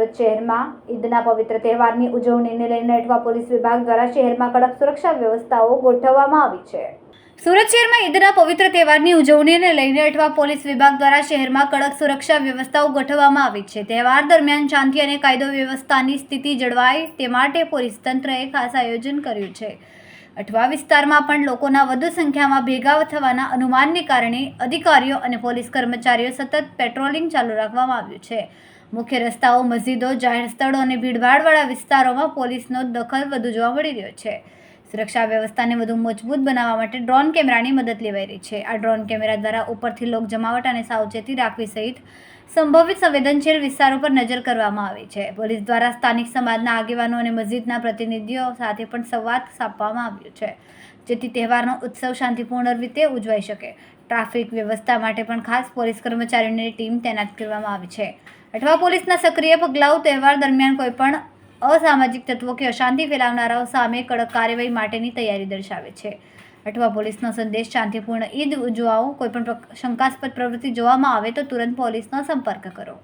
સુરત શહેરમાં ઈદના પવિત્ર તહેવારની ઉજવણીને લઈને અઠવા પોલીસ વિભાગ દ્વારા શહેરમાં કડક સુરક્ષા વ્યવસ્થાઓ ગોઠવવામાં આવી છે. સુરત શહેરમાં ઈદના પવિત્ર તહેવારની ઉજવણીને લઈને અઠવા પોલીસ વિભાગ દ્વારા શહેરમાં કડક સુરક્ષા વ્યવસ્થાઓ ગોઠવવામાં આવી છે. તહેવાર દરમિયાન શાંતિ અને કાયદો વ્યવસ્થાની સ્થિતિ જળવાય તે માટે પોલીસ તંત્રએ ખાસ આયોજન કર્યું છે. અઠવા વિસ્તારમાં પણ લોકોના વધુ સંખ્યામાં ભેગા થવાના અનુમાનને કારણે અધિકારીઓ અને પોલીસ કર્મચારીઓ સતત પેટ્રોલિંગ ચાલુ રાખવામાં આવ્યું છે. મુખ્ય રસ્તાઓ, મસ્જિદો, જાહેર સ્થળો અને ભીડભાડવાળા વિસ્તારોમાં પોલીસનો દખલ વધુ જોવા મળી રહ્યો છે. સુરક્ષા વ્યવસ્થાને વધુ મજબૂત બનાવવા માટે ડ્રોન કેમેરાની મદદ લેવાઈ રહી છે. આ ડ્રોન કેમેરા દ્વારા ઉપરથી લોક જમાવટ અને સાવચેતી રાખવી સહિત સંભવિત સંવેદનશીલ વિસ્તારો પર નજર કરવામાં આવી છે. પોલીસ દ્વારા સ્થાનિક સમાજના આગેવાનો અને મસ્જિદના પ્રતિનિધિઓ સાથે પણ સંવાદ સ્થાપવામાં આવ્યો છે, જેથી તહેવારનો ઉત્સવ શાંતિપૂર્ણ રીતે ઉજવાઈ શકે. ટ્રાફિક વ્યવસ્થા માટે પણ ખાસ પોલીસ કર્મચારીઓની ટીમ તૈનાત કરવામાં આવી છે. અઠવા પોલીસના સક્રિય પગલાઓ તહેવાર દરમિયાન કોઈપણ અસામાજિક તત્વો કે અશાંતિ ફેલાવનારાઓ સામે કડક કાર્યવાહી માટેની તૈયારી દર્શાવે છે. અઠવા પોલીસનો સંદેશ શાંતિપૂર્ણ ઈદ ઉજવાઓ કોઈપણ શંકાસ્પદ પ્રવૃત્તિ જોવામાં આવે તો તુરંત પોલીસનો સંપર્ક કરો.